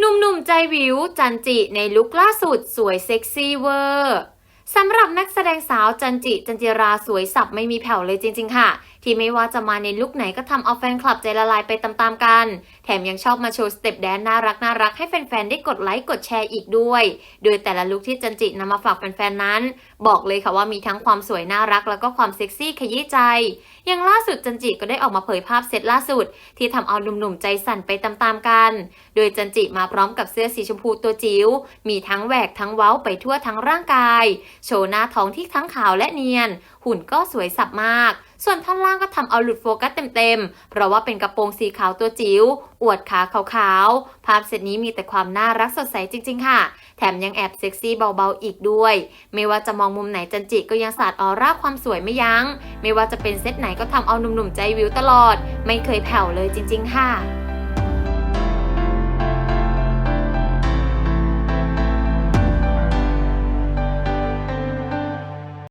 หนุ่มๆใจวิวจันจิในลุคล่าสุดสวยเซ็กซี่เวอร์ สำหรับนักแสดงสาวจันจิ จันจิราสวยสับไม่มีแผ่วเลยจริง ๆ ค่ะ ที่ไม่ว่าจะมาในลุคไหนก็ทำเอาแฟนคลับใจละลายไปตามๆกัน แถมยังชอบมาโชว์สเต็ปแดนน่ารักน่ารักให้แฟนๆ ได้กดไลค์กดแชร์อีกด้วย โดยแต่ละลุคที่จันจินำมาฝากแฟนๆ นั้น บอกเลยค่ะว่ามีทั้งความสวยน่ารักแล้วก็ความเซ็กซี่ขยี้ใจ อย่างล่าสุดจันจิก็ได้ออกมาเผยภาพเซตล่าสุด ที่ทำเอาหนุ่มๆ ใจสั่นไปตามๆ กัน โดยจันจิมาพร้อมกับเสื้อสีชมพูตัวจิ๋ว มีทั้งแหวกทั้งเว้าไปทั่วทั้งร่างกายโชว์หน้าท้องที่ทั้งขาวและเนียน หุ่นก็สวยสับมาก ส่วนท่อนล่างก็ทำเอาหลุดโฟกัสเต็มๆ เพราะว่าเป็นกระโปรงสีขาวตัวจิ๋ว อวดขาขาวๆ ภาพเซตนี้มีแต่ความน่ารักสดใสจริงๆ ค่ะ แถมยังแอบเซ็กซี่เบาๆ อีกด้วย ไม่ว่าจะมองมุมไหนจันจิก็ยังสาดออร่าความสวยไม่ยัง้ง ไม่ว่าจะเป็นเซตไหนก็ทำเอาหนุ่มๆใจวิวตลอด ไม่เคยแผ่วเลยจริง ๆ ค่ะ